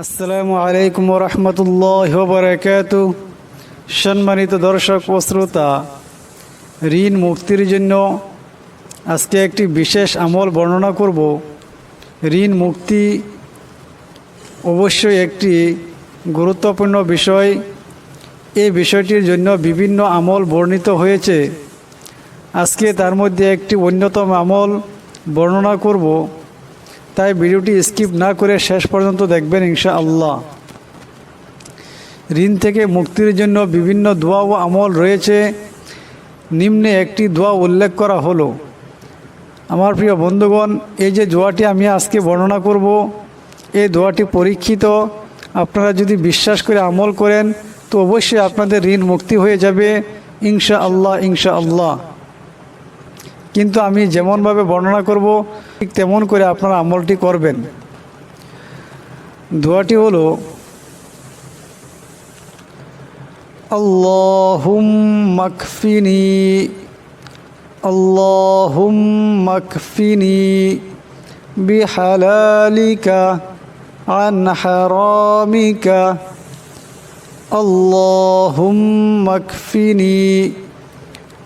আসসালামু আলাইকুম রহমতুল্লাহ বরকাত সম্মানিত দর্শক ও শ্রোতা, ঋণ মুক্তির জন্য আজকে একটি বিশেষ আমল বর্ণনা করব। ঋণ মুক্তি অবশ্যই একটি গুরুত্বপূর্ণ বিষয়। এই বিষয়টির জন্য বিভিন্ন আমল বর্ণিত হয়েছে। আজকে তার মধ্যে একটি অন্যতম আমল বর্ণনা করব। তাই ভিডিওটি স্কিপ না করে শেষ পর্যন্ত দেখবেন ইনশা আল্লাহ ঋণ থেকে মুক্তির জন্য বিভিন্ন দোয়া ও আমল রয়েছে। নিম্নে একটি দোয়া উল্লেখ করা হলো। আমার প্রিয় বন্ধুগণ, এই যে দোয়াটি আমি আজকে বর্ণনা করব, এই দোয়াটি পরীক্ষিত। আপনারা যদি বিশ্বাস করে আমল করেন, তো অবশ্যই আপনাদের ঋণ মুক্তি হয়ে যাবে। ইনশা আল্লাহ ইনশা আল্লাহ কিন্তু আমি যেমনভাবে বর্ণনা করব ঠিক তেমন করে আপনারা আমলটি করবেন দোয়াটি হলো আল্লাহুম মাকফিনি আল্লাহুম মাকফিনি বিহালালিকা عن حرامك اللهم اكفني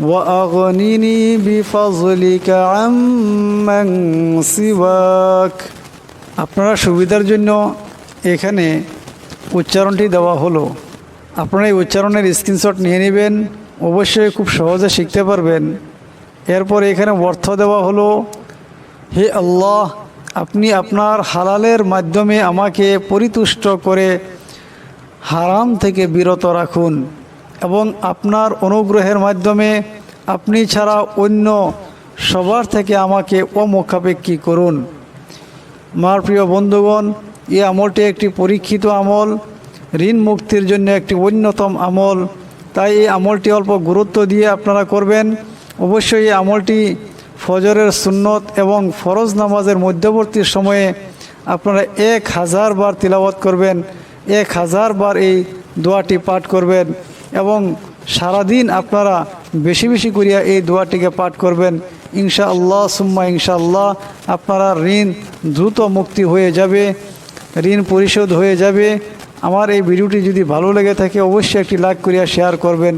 واغنني بفضلك عمن سواك আপনারা সুবিধার জন্য এখানে উচ্চারণটি দেওয়া হলো আপনারা এই উচ্চারণের স্ক্রিনশট নিয়ে নেবেন অবশ্যই খুব সহজে শিখতে পারবেন এরপর এখানে অর্থ দেওয়া হলো হে আল্লাহ আপনি আপনার হালালের মাধ্যমে আমাকে পরিতুষ্ট করে হারাম থেকে বিরত রাখুন এবং আপনার অনুগ্রহের মাধ্যমে আপনি ছাড়া অন্য সবার থেকে আমাকে অমুখাপেক্ষী করুন। আমার প্রিয় বন্ধুগণ এই আমলটি একটি পরীক্ষিত আমল, ঋণ মুক্তির জন্য একটি অন্যতম আমল। তাই এই আমলটি অল্প গুরুত্ব দিয়ে আপনারা করবেন। অবশ্যই এই আমলটি ফজরের সুন্নত এবং ফরজ নামাজের মধ্যবর্তী সময়ে আপনারা এক হাজার বার তিলাবত করবেন, এক হাজার বার এই দোয়াটি পাঠ করবেন। এবং সারাদিন আপনারা বেশি বেশি করিয়া এই দোয়াটিকে পাঠ করবেন। ইনশা আল্লাহ সুম্মা ইনশা আল্লাহ আপনারা ঋণ দ্রুত মুক্তি হয়ে যাবে, ঋণ পরিশোধ হয়ে যাবে। আমার এই ভিডিওটি যদি ভালো লেগে থাকে, অবশ্যই একটি লাইক করিয়া শেয়ার করবেন।